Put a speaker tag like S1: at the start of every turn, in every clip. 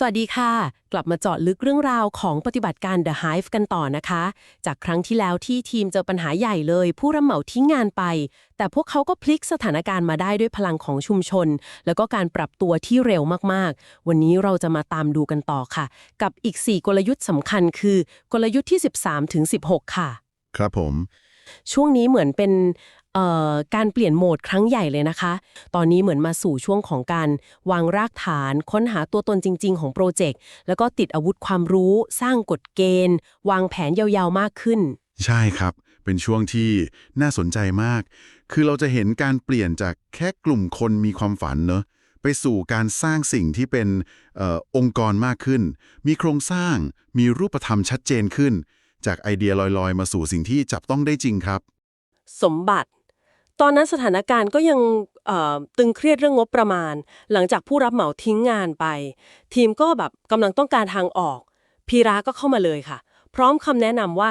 S1: สวัสดีค่ะ กลับมาเจาะลึกเรื่องราวของปฏิบัติการ The Hive กันต่อนะคะ จากครั้งที่แล้วที่ทีมเจอปัญหาใหญ่เลย ผู้รับเหมาทิ้งงานไป แต่พวกเขาก็พลิกสถานการณ์มาได้ด้วยพลังของชุมชน แล้วก็การปรับตัวที่เร็วมากๆ วันนี้เราจะมาตามดูกันต่อค่ะ กับอีก 4 กลยุทธ์สำคัญคือ กลยุทธ์ที่ 13ถึง16 ค่ะ
S2: ครับผม
S1: ช่วงนี้เหมือนเป็นเอ่อ การเปลี่ยนโหมดครั้งใหญ่เลยนะคะ ตอนนี้เหมือนมาสู่ช่วงของการวางรากฐาน ค้นหาตัวตนจริง ๆ ของโปรเจกต์ แล้วก็ติดอาวุธความรู้ สร้างกฎเกณฑ์ วางแผนยาวๆมากขึ้น
S2: ใช่ครับ เป็นช่วงที่น่าสนใจมาก คือเราจะเห็นการเปลี่ยนจากแค่กลุ่มคนมีความฝันเนอะไปสู่การสร้างสิ่งที่เป็นเออองค์กรมากขึ้น มีโครงสร้าง มีรูปธรรมชัดเจนขึ้น จากไอเดียลอยๆ มาสู่สิ่งที่จับต้องได้จริงครับ
S1: สมบัติ ตอนนั้นสถานการณ์ก็ยังตึงเครียดเรื่องงบประมาณ หลังจากผู้รับเหมาทิ้งงานไป ทีมก็แบบกำลังต้องการทางออก พีระก็เข้ามาเลยค่ะ พร้อมคำแนะนำว่า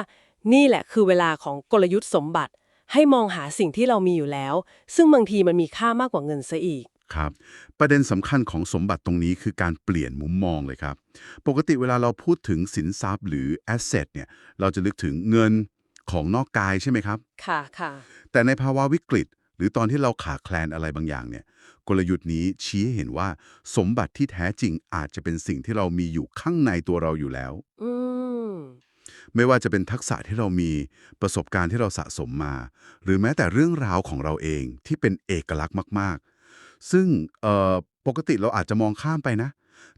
S1: นี่แหละคือเวลาของกลยุทธ์สมบัติ ให้มองหาสิ่งที่เรามีอยู่แล้ว ซึ่งบางทีมันมีค่ามากกว่าเงินซะอีก
S2: ครับประเด็นสำคัญของสมบัติตรงนี้คือการเปลี่ยนมุมมองเลยครับ ปกติเวลาเราพูดถึงสินทรัพย์หรือ asset เนี่ยเราจะนึกถึงเงิน ของนอกกายใช่ไหมครับ
S1: ค่ะค่ะ
S2: แต่ในภาวะวิกฤต หรือตอนที่เราขาดแคลนอะไรบางอย่างเนี่ย กลยุทธ์นี้ชี้ให้เห็นว่า สมบัติที่แท้จริงอาจจะเป็นสิ่งที่เรามีอยู่ข้างในตัวเราอยู่แล้ว
S1: อืม
S2: ไม่ว่าจะเป็นทักษะที่เรามีประสบการณ์ที่เราสะสมมา หรือแม้แต่เรื่องราวของเราเองที่เป็นเอกลักษณ์มาก ๆ ซึ่งเอ่อปกติเราอาจจะมองข้ามไปนะ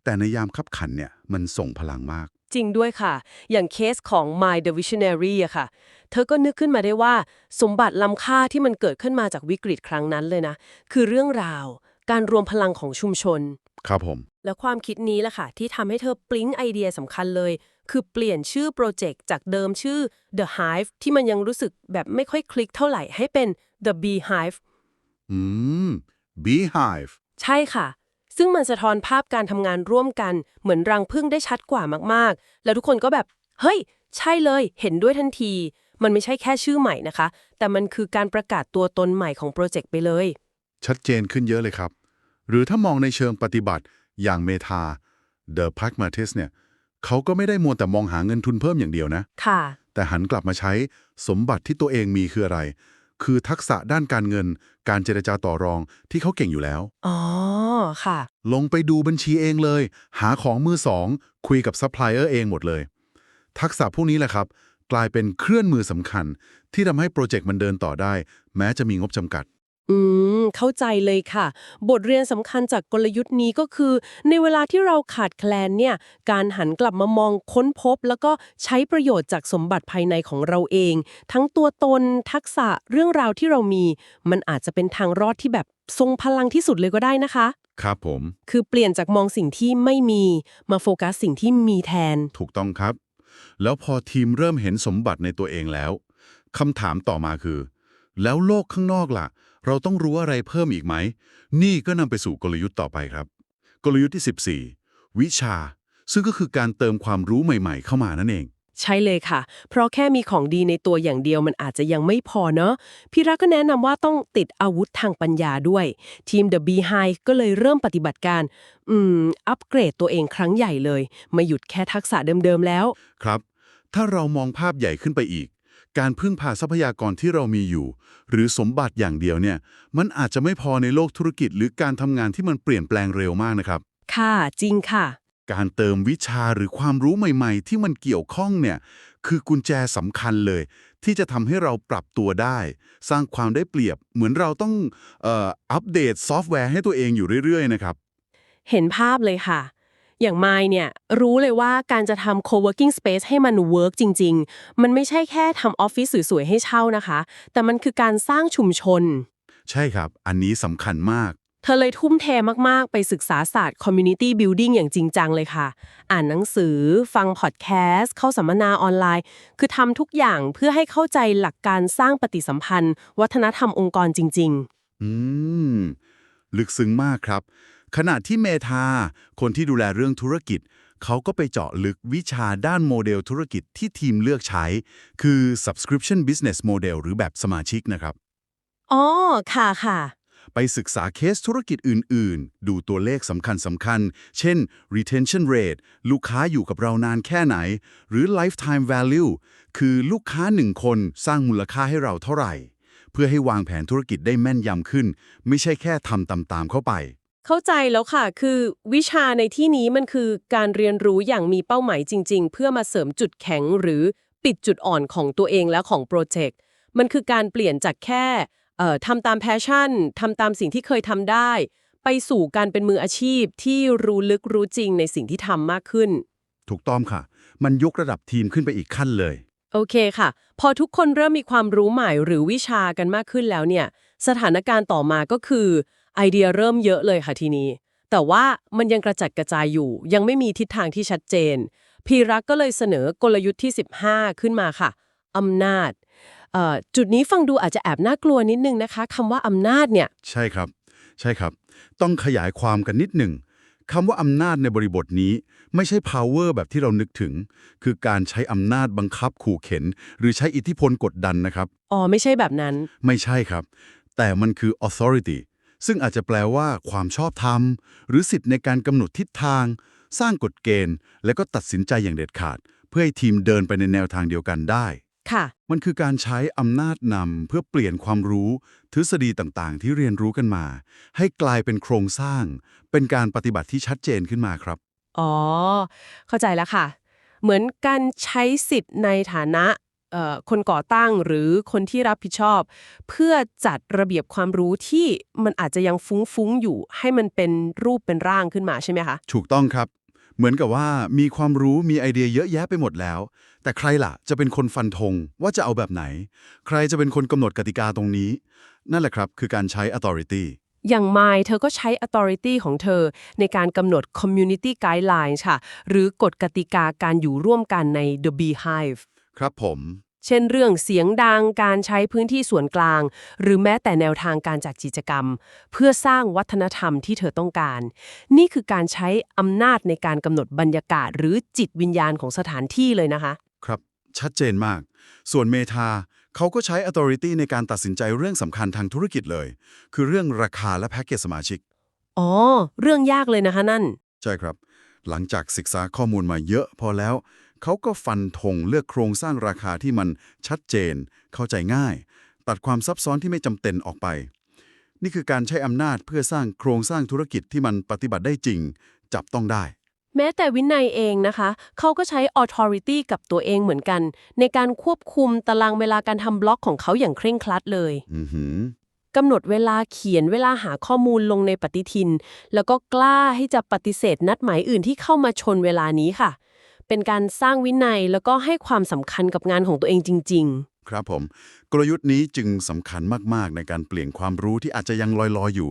S2: แต่ในยามขับขันเนี่ยมันส่งพลังมาก
S1: จริงด้วยค่ะ อย่างเคสของ My the Visionary อะค่ะ เธอก็นึกขึ้นมาได้ว่า สมบัติล้ำค่าที่มันเกิดขึ้นมาจากวิกฤตครั้งนั้นเลยนะ คือเรื่องราว การรวมพลังของชุมชน
S2: ครับผม
S1: และความคิดนี้แหละค่ะ ที่ทำให้เธอปลิ้งไอเดียสำคัญเลย คือเปลี่ยนชื่อโปรเจกต์จากเดิมชื่อ The Hive ที่มันยังรู้สึกแบบไม่ค่อยคลิกเท่าไหร่ให้เป็น The Beehive
S2: อืม beehive
S1: ใช่ค่ะ ซึ่งมันสะท้อนภาพการทำงานร่วมกันเหมือนรังพึ่งได้ชัดกว่ามากๆ แล้วทุกคนก็แบบ เฮ้ย ใช่เลย เห็นด้วยทันที มันไม่ใช่แค่ชื่อใหม่นะคะ แต่มันคือการประกาศตัวตนใหม่ของโปรเจกต์ไปเลย
S2: ชัดเจนขึ้นเยอะเลยครับ หรือถ้ามองในเชิงปฏิบัติอย่างเมทา The Pragmatist เนี่ยเขาก็ไม่ได้มัวแต่มองหาเงินทุนเพิ่มอย่างเดียวนะ
S1: ค่ะ
S2: แต่หันกลับมาใช้สมบัติที่ตัวเองมีคืออะไร คือทักษะด้านการเงิน การเจรจาต่อรองที่เขาเก่งอยู่แล้ว
S1: อ๋อ ค่ะ
S2: ลงไปดูบัญชีเองเลย หาของมือสอง คุยกับซัพพลายเออร์เองหมดเลย ทักษะพวกนี้แหละครับ กลายเป็นเครื่องมือสำคัญ ที่ทำให้โปรเจกต์มันเดินต่อได้ แม้จะมีงบจำกัด
S1: อืม เข้าใจเลยค่ะ บทเรียนสำคัญจากกลยุทธ์นี้ก็คือ ในเวลาที่เราขาดแคลนเนี่ย การหันกลับมามองค้นพบ แล้วก็ใช้ประโยชน์จากสมบัติภายในของเราเอง ทั้งตัวตนทักษะเรื่องราวที่เรามี มันอาจจะเป็นทางรอดที่แบบทรงพลังที่สุดเลยก็ได้นะคะ
S2: ครับผม
S1: คือเปลี่ยนจากมองสิ่งที่ไม่มี มาโฟกัสสิ่งที่มีแทน
S2: ถูกต้องครับ แล้วพอทีมเริ่มเห็นสมบัติในตัวเองแล้วคำถามต่อมาคือ แล้วโลกข้างนอกล่ะ เราต้องรู้อะไรเพิ่มอีกไหม นี่ก็นำไปสู่กลยุทธ์ต่อไปครับ กลยุทธ์ที่ 14 วิชา ซึ่งก็คือการเติมความรู้ใหม่ ๆ เข้ามานั่นเอง
S1: ใช่เลยค่ะ เพราะแค่มีของดีในตัวอย่างเดียวมันอาจจะยังไม่พอเนาะพี่รักก็แนะนำว่าต้องติดอาวุธทางปัญญาด้วย ทีม The Beehive ก็เลยเริ่มปฏิบัติการ อืม อัปเกรดตัวเองครั้งใหญ่เลย ไม่หยุดแค่ทักษะเดิมๆแล้ว
S2: ครับ ถ้าเรามองภาพใหญ่ขึ้นไปอีก การพึ่งพาทรัพยากรที่เรามีอยู่ หรือสมบัติอย่างเดียวเนี่ย มันอาจจะไม่พอในโลกธุรกิจ หรือการทำงานที่มันเปลี่ยนแปลงเร็วมากนะครับ
S1: ค่ะจริงค่ะ
S2: การเติมวิชาหรือความรู้ใหม่ๆ ที่มันเกี่ยวข้องเนี่ย คือกุญแจสำคัญเลย ที่จะทำให้เราปรับตัวได้ สร้างความได้เปรียบ เหมือนเราต้องเอ่ออัปเดตซอฟต์แวร์ให้ตัวเองอยู่เรื่อยๆนะครับ
S1: เห็นภาพเลยค่ะ อย่างไมค์เนี่ยรู้เลยว่าการจะทำ co-working space ให้มัน work จริง ๆ มันไม่ใช่แค่ทำออฟฟิศสวยๆ ให้เช่านะคะ แต่มันคือการสร้างชุมชน
S2: ใช่ครับ อันนี้สำคัญมาก
S1: เธอเลยทุ่มเทมากๆ ไปศึกษาศาสตร์ community building อย่างจริงจังเลยค่ะ อ่านหนังสือ ฟังพอดแคสต์ เข้าสัมมนาออนไลน์ คือทำทุกอย่างเพื่อให้เข้าใจหลักการสร้างปฏิสัมพันธ์ วัฒนธรรมองค์กรจริง
S2: อืม ลึกซึ้งมากครับ ขณะที่เมธาคนที่ดูแลเรื่องธุรกิจ เขาก็ไปเจาะลึกวิชาด้านโมเดลธุรกิจที่ทีมเลือกใช้ คือ subscription business model หรือแบบสมาชิกนะครับ
S1: ๆอ๋อ ค่ะค่ะ
S2: ไปศึกษาเคสธุรกิจอื่น ๆ ดูตัวเลขสำคัญสำคัญๆเช่น retention rate ลูกค้าอยู่กับเรานานแค่ไหน หรือ lifetime value คือลูกค้าหนึ่งคนสร้างมูลค่าให้เราเท่าไหร่ เพื่อให้วางแผนธุรกิจได้แม่นยำขึ้น ไม่ใช่แค่ทำตามๆเข้าไป
S1: เข้าใจแล้วค่ะ คือวิชาในที่นี้มันคือการเรียนรู้อย่างมีเป้าหมายจริง ๆ เพื่อมาเสริมจุดแข็งหรือปิดจุดอ่อนของตัวเองและของโปรเจกต์ มันคือการเปลี่ยนจากแค่เอ่อทำตามแพชชั่นทำตามสิ่งที่เคยทำได้ ไปสู่การเป็นมืออาชีพที่รู้ลึกรู้จริงในสิ่งที่ทำมากขึ้น
S2: ถูกต้องค่ะ มันยกระดับทีมขึ้นไปอีกขั้นเลย
S1: โอเคค่ะ พอทุกคนเริ่มมีความรู้ใหม่หรือวิชากันมากขึ้นแล้วเนี่ย สถานการณ์ต่อมาก็คือ ไอเดียเริ่มเยอะเลยค่ะทีนี้ แต่ว่ามันยังกระจัดกระจายอยู่ ยังไม่มีทิศทางที่ชัดเจน พีรักก็เลยเสนอกลยุทธ์ที่ 15 ขึ้นมาค่ะอำนาจเอ่อจุดนี้ฟังดูอาจจะแอบน่ากลัวนิดนึงนะคะคำว่าอำนาจเนี่ย
S2: ใช่ครับ ใช่ครับ ต้องขยายความกันนิดหนึ่งคำว่าอำนาจในบริบทนี้ ไม่ใช่ power แบบที่เรานึกถึง คือการใช้อำนาจบังคับขู่เข็น หรือใช้อิทธิพลกดดันนะครับ
S1: อ๋อ ไม่ใช่แบบนั้น
S2: ไม่ใช่ครับ แต่มันคือ authority ซึ่งอาจจะแปลว่าความชอบธรรม หรือสิทธิ์ในการกำหนดทิศทาง สร้างกฎเกณฑ์ และก็ตัดสินใจอย่างเด็ดขาด เพื่อให้ทีมเดินไปในแนวทางเดียวกันได้
S1: ค่ะ
S2: มันคือการใช้อำนาจนำเพื่อเปลี่ยนความรู้ ทฤษฎีต่างๆ ที่เรียนรู้กันมา ให้กลายเป็นโครงสร้าง เป็นการปฏิบัติที่ชัดเจนขึ้นมาครับ
S1: อ๋อ เข้าใจแล้วค่ะ เหมือนการใช้สิทธิ์ในฐานะเอ่อ คนก่อตั้งหรือคนที่รับผิดชอบ เพื่อจัดระเบียบความรู้ที่มันอาจจะยังฟุ้งๆอยู่ ให้มันเป็นรูปเป็นร่างขึ้นมาใช่ไหมคะ
S2: ถูกต้องครับ เหมือนกับว่ามีความรู้มีไอเดียเยอะแยะไปหมดแล้ว แต่ใครล่ะจะเป็นคนฟันธงว่าจะเอาแบบไหน ใครจะเป็นคนกำหนดกติกาตรงนี้ นั่นแหละครับ คือการใช้ authority
S1: อย่างไมล์เธอก็ใช้ authority ของเธอ ในการกำหนด community guidelines ค่ะ หรือกฎกติกาการอยู่ร่วมกันใน The Beehive
S2: ครับผม
S1: เช่นเรื่องเสียงดังการใช้พื้นที่ส่วนกลาง หรือแม้แต่แนวทางการจัดกิจกรรม เพื่อสร้างวัฒนธรรมที่เธอต้องการ นี่คือการใช้อำนาจในการกำหนดบรรยากาศ หรือจิตวิญญาณของสถานที่เลยนะคะ
S2: ครับ ชัดเจนมาก ส่วนเมทาเขาก็ใช้ authority ในการตัดสินใจเรื่องสำคัญทางธุรกิจเลย คือเรื่องราคาและแพ็กเกจสมาชิก
S1: อ๋อ เรื่องยากเลยนะคะนั่น
S2: ใช่ครับ หลังจากศึกษาข้อมูลมาเยอะพอแล้ว เขาก็ฟันธงเลือกโครงสร้างราคาที่มันชัดเจน เข้าใจง่าย ตัดความซับซ้อนที่ไม่จำเป็นออกไป นี่คือการใช้อำนาจเพื่อสร้างโครงสร้างธุรกิจที่มันปฏิบัติได้จริง จับต้องได้
S1: แม้แต่วินัยเองนะคะ เขาก็ใช้ authority กับตัวเองเหมือนกัน ในการควบคุมตารางเวลาการทำบล็อกของเขาอย่างเคร่งครัดเลย
S2: อือหือ
S1: กำหนดเวลาเขียนเวลาหาข้อมูลลงในปฏิทิน แล้วก็กล้าให้จะปฏิเสธนัดหมายอื่นที่เข้ามาชนเวลานี้ค่ะ เป็นการสร้างวินัยแล้วก็ให้ความสำคัญกับงานของตัวเองจริง
S2: ครับผม กลยุทธ์นี้จึงสำคัญมาก ๆ ในการเปลี่ยนความรู้ที่อาจจะยังลอยๆอยู่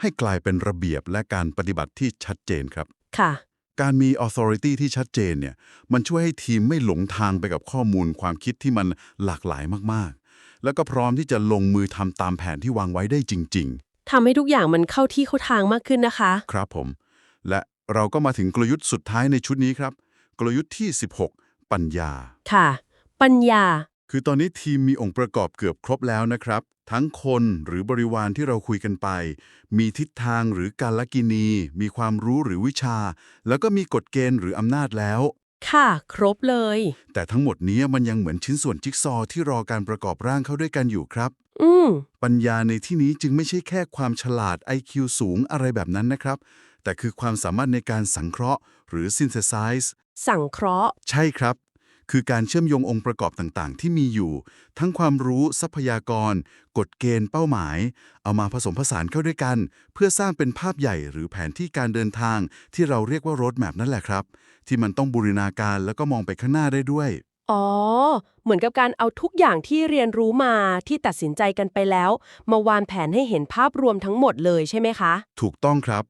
S2: ให้กลายเป็นระเบียบและการปฏิบัติที่ชัดเจนครับ
S1: ๆค่ะ
S2: การมี authority ที่ชัดเจนเนี่ยมันช่วยให้ทีมไม่หลงทางไปกับข้อมูลความคิดที่มันหลากหลายมากๆ แล้วก็พร้อมที่จะลงมือทำตามแผนที่วางไว้ได้จริง
S1: ทำให้ทุกอย่างมันเข้าที่เข้าทางมากขึ้นนะคะ
S2: ๆ ครับผม และเราก็มาถึงกลยุทธ์สุดท้ายในชุดนี้ครับ กลยุทธ์ที่ 16 ปัญญา
S1: ค่ะ ปัญญา
S2: คือตอนนี้ทีมมีองค์ประกอบเกือบครบแล้วนะครับ ทั้งคนหรือบริวารที่เราคุยกันไป มีทิศทางหรือการลกินี มีความรู้หรือวิชา แล้วก็มีกฎเกณฑ์หรืออำนาจแล้ว
S1: ค่ะ ครบเลย
S2: แต่ทั้งหมดนี้มันยังเหมือนชิ้นส่วนจิ๊กซอว์ที่รอการประกอบร่างเข้าด้วยกันอยู่ครับ
S1: อืม
S2: ปัญญาในที่นี้จึงไม่ใช่แค่ความฉลาด IQ สูงอะไรแบบนั้นนะครับ แต่คือความสามารถในการสังเคราะห์ หรือ synthesize
S1: สังเคราะห์
S2: ใช่ครับ คือการเชื่อมโยงองค์ประกอบต่างๆ ที่มีอยู่ ทั้งความรู้ทรัพยากร กฎเกณฑ์เป้าหมาย เอามาผสมผสานเข้าด้วยกัน เพื่อสร้างเป็นภาพใหญ่หรือแผนที่การเดินทาง ที่เราเรียกว่า road map นั่นแหละครับ ที่มันต้องบูรณาการแล้วก็มองไปข้างหน้าได้ด้วย
S1: อ๋อ เหมือนกับการเอาทุกอย่างที่เรียนรู้มาที่ตัดสินใจกันไปแล้ว มาวางแผนให้เห็นภาพรวมทั้งหมดเลยใช่ไหมคะ
S2: ถูกต้องครับ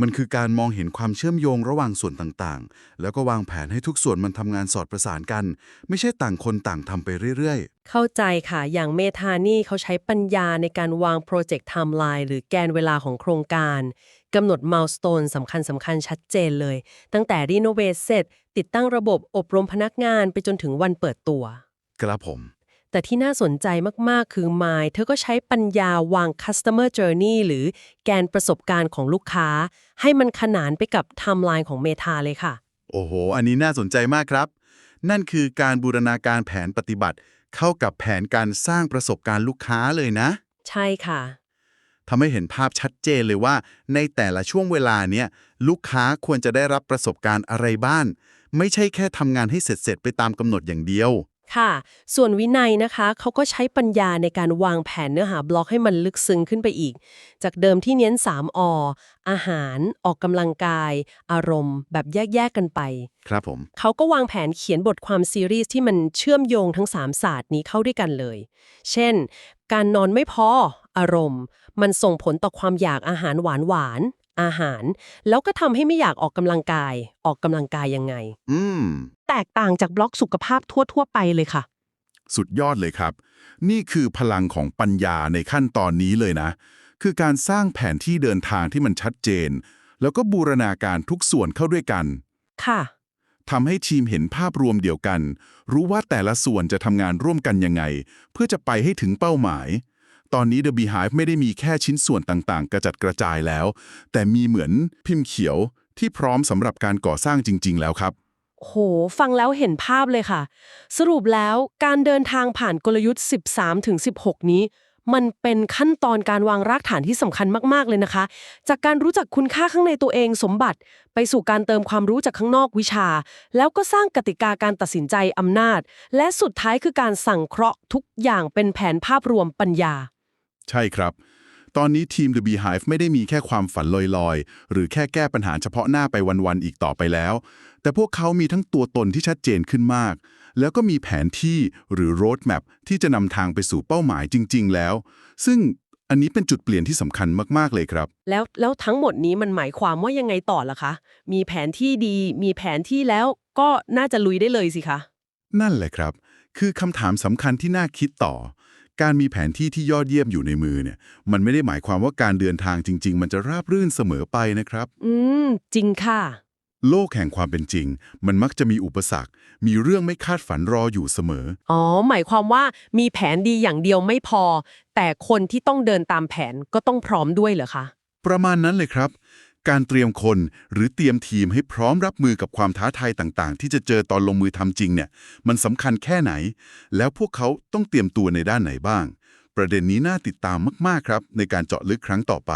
S2: มันคือการมองเห็นความเชื่อมโยงระหว่างส่วนต่างๆ แล้วก็วางแผนให้ทุกส่วนมันทำงานสอดประสานกัน ไม่ใช่ต่างคนต่างทำไปเรื่อย
S1: เข้าใจค่ะ อย่างเมธานี่เขาใช้ปัญญาในการวางโปรเจกต์ไทม์ไลน์หรือแกนเวลาของโครงการกำหนดม l ลสโตนสำคัญสำคัญชัดเจนเลย ตั้งแต่รีโนเวทเสร็จ ติดตั้งระบบอบรมพนักงานไปจนถึงวันเปิดตัว
S2: ๆกระผม
S1: แต่ที่น่าสนใจมากๆ คือ Mai เธอก็ใช้ปัญญาวาง customer journey หรือแกนประสบการณ์ของลูกค้า ให้มันขนานไปกับไทม์ไลน์ของเมทาเลยค่ะ
S3: โอ้โห อันนี้น่าสนใจมากครับ นั่นคือการบูรณาการแผนปฏิบัติ เข้ากับแผนการสร้างประสบการณ์ลูกค้าเลยนะ
S1: ใช่ค่ะ
S3: ทำให้เห็นภาพชัดเจนเลยว่า ในแต่ละช่วงเวลาเนี้ยลูกค้าควรจะได้รับประสบการณ์อะไรบ้างไม่ใช่แค่ทำงานให้เสร็จๆไปตามกำหนดอย่างเดียว
S1: ค่ะ ส่วนวินัยนะคะ เขาก็ใช้ปัญญาในการวางแผนเนื้อหาบล็อกให้มันลึกซึ้งขึ้นไปอีก จากเดิมที่เน้น 3 อ อาหาร ออกกำลังกาย อารมณ์ แบบแยก ๆ กันไป
S3: ครับผม
S1: เขาก็วางแผนเขียนบทความซีรีส์ที่มันเชื่อมโยงทั้ง 3 ศาสตร์นี้เข้าด้วยกันเลย เช่น การนอนไม่พอ อารมณ์ มันส่งผลต่อความอยากอาหารหวานหวานๆ อาหาร แล้วก็ทำให้ไม่อยากออกกำลังกาย ออกกำลังกายยังไง
S3: อืม
S1: แตกต่างจากบล็อกสุขภาพทั่ว ๆ ไปเลยค่ะ
S2: สุดยอดเลยครับ นี่คือพลังของปัญญาในขั้นตอนนี้เลยนะ คือการสร้างแผนที่เดินทางที่มันชัดเจน แล้วก็บูรณาการทุกส่วนเข้าด้วยกัน
S1: ค่ะ
S2: ทำให้ทีมเห็นภาพรวมเดียวกัน รู้ว่าแต่ละส่วนจะทำงานร่วมกันยังไง เพื่อจะไปให้ถึงเป้าหมาย ตอนนี้ The Beehive ไม่ได้มีแค่ชิ้นส่วนต่างๆ กระจัดกระจายแล้ว แต่มีเหมือนพิมพ์เขียวที่พร้อมสำหรับการก่อสร้างจริง ๆ แล้วครับ
S1: โห ฟังแล้วเห็นภาพเลยค่ะ สรุปแล้วการเดินทางผ่านกลยุทธ์ 13ถึง16 นี้ มันเป็นขั้นตอนการวางรากฐานที่สำคัญมาก ๆ เลยนะคะ จากการรู้จักคุณค่าข้างในตัวเองสมบัติ ไปสู่การเติมความรู้จากข้างนอกวิชา แล้วก็สร้างกติกาการตัดสินใจอำนาจ และสุดท้ายคือการสั่งเคราะห์ทุกอย่างเป็นแผนภาพรวมปัญญา
S2: ใช่ครับ ตอนนี้ทีม The Beehive ไม่ได้มีแค่ความฝันลอยๆ หรือแค่แก้ปัญหาเฉพาะหน้าไปวันๆ อีกต่อไปแล้ว แต่พวกเขามีทั้งตัวตนที่ชัดเจนขึ้นมาก แล้วก็มีแผนที่หรือ road map ที่จะนำทางไปสู่เป้าหมายจริง ๆ แล้ว ซึ่งอันนี้เป็นจุดเปลี่ยนที่สำคัญมากๆเลยครับ
S1: แล้วแล้วทั้งหมดนี้มันหมายความว่ายังไงต่อล่ะคะ มีแผนที่ดี มีแผนที่แล้วก็น่าจะลุยได้เลยสิคะ
S2: นั่นแหละครับ คือคำถามสำคัญที่น่าคิดต่อ การมีแผนที่ที่ยอดเยี่ยมอยู่ในมือเนี่ย มันไม่ได้หมายความว่าการเดินทางจริง ๆ มันจะราบรื่นเสมอไปนะครับ
S1: อืม จริงค่ะ
S2: โลกแห่งความเป็นจริง มันมักจะมีอุปสรรค มีเรื่องไม่คาดฝันรออยู่เสมอ
S1: อ๋อ หมายความว่ามีแผนดีอย่างเดียวไม่พอ แต่คนที่ต้องเดินตามแผนก็ต้องพร้อมด้วยเหรอคะ
S2: ประมาณนั้นเลยครับ การเตรียมคนหรือเตรียมทีมให้พร้อมรับมือกับความท้าทายต่างๆ ที่จะเจอตอนลงมือทำจริงเนี่ยมันสำคัญแค่ไหน แล้วพวกเขาต้องเตรียมตัวในด้านไหนบ้าง ประเด็นนี้น่าติดตามมากๆครับ ในการเจาะลึกครั้งต่อไป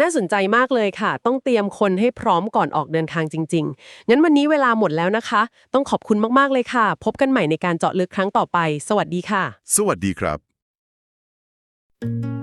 S1: น่าสนใจมากเลยค่ะ ต้องเตรียมคนให้พร้อมก่อนออกเดินทางจริง ๆ งั้นวันนี้เวลาหมดแล้วนะคะ ต้องขอบคุณมากๆเลยค่ะ พบกันใหม่ในการเจาะลึกครั้งต่อไป สวัสดีค่ะ
S2: สวัสดีครับ
S4: คิ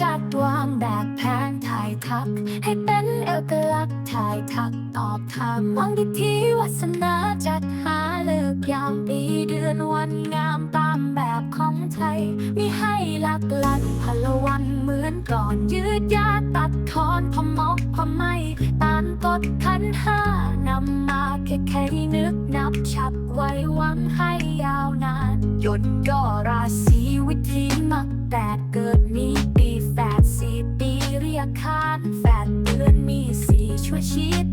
S4: จัดวางแบบแผนถ่ายทัก ให้เป็นเอกลักษณ์ถ่ายทักตอบถามวังพิธีวัสนาจัดหาเลิกยามปีเดือนวันงามตามแบบของไทยมีให้หลักลันพลวันเหมือนก่อนยืดยาตัดทอนพอมอกพอไม่ตามกฎขันห้านำมาแค่แค่นึกนับฉับไว้วังให้ยาวนานยนต์ก็ราศีวิธีมักแปดเกิด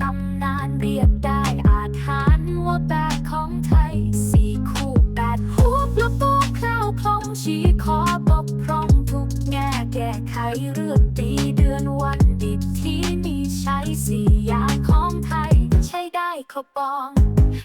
S4: ตำนานเรียกได้อาถานว่าแปดของไทยสี่คู่แปดหูปละปูคราวคลองชี้ขอบกพร่องทุกแง่แก้ไขเรื่องปีเดือนวันดิบที่มีใช้สี่อย่างของไทย ใช้ได้ครบปอง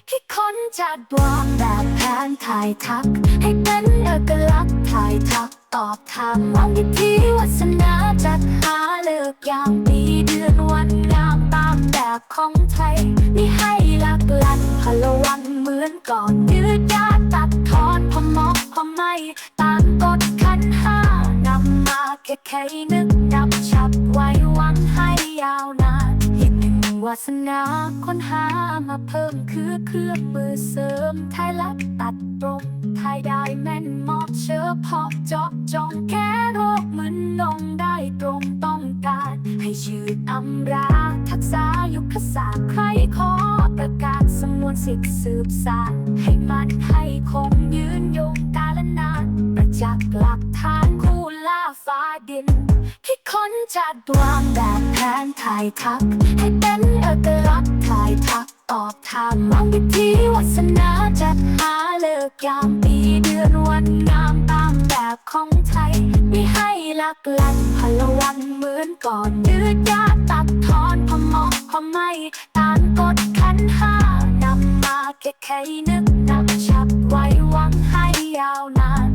S4: คิดค้นจัดวางแบบแผนถ่ายทัก ให้เป็นเอกลักษณ์ถ่ายทักตอบถามวังพิธีวัสนาจัดหาเลิกยามปีเดือนวันงามตามแบบของไทยมีให้หลักลันพลวันเหมือนก่อนยืดยาตัดทอนพอมอกพอไม่ตามกฎขันห้านำมาแค่แค่นึกนับฉับไว้วังให้ยาวน วาสนาค้นหามาเพิ่มคือเครื่องมือเสริมไทยลัดตัดตรงไทยได้แม่นเหมาะเฉพาะเจาะจงแก้โรคเหมือนนงได้ตรงต้องการ ให้ชื่อตำราทักษะยุคศาสตร์ใครขอประกาศสมวนสิทธิสืบสานให้มันให้คงยืนยงกาลนานประจักษ์หลักฐานคู่ล่าฟ้าดิน ค้นจัดวางแบบแผนถ่ายทัก ให้เป็นเอกลักษณ์ถ่ายทักตอบถามมองพิธีวาสนาจัดหาเลิกยามปีเดือนวันงามตามแบบของไทยไม่ให้ลักลันพลวันเหมือนก่อนยืดยาตัดทอนพอเหมาะพอไม่ตามกฎขันห้านำมาแค่แค่นึกนับชับไว้วังให้ยาวนาน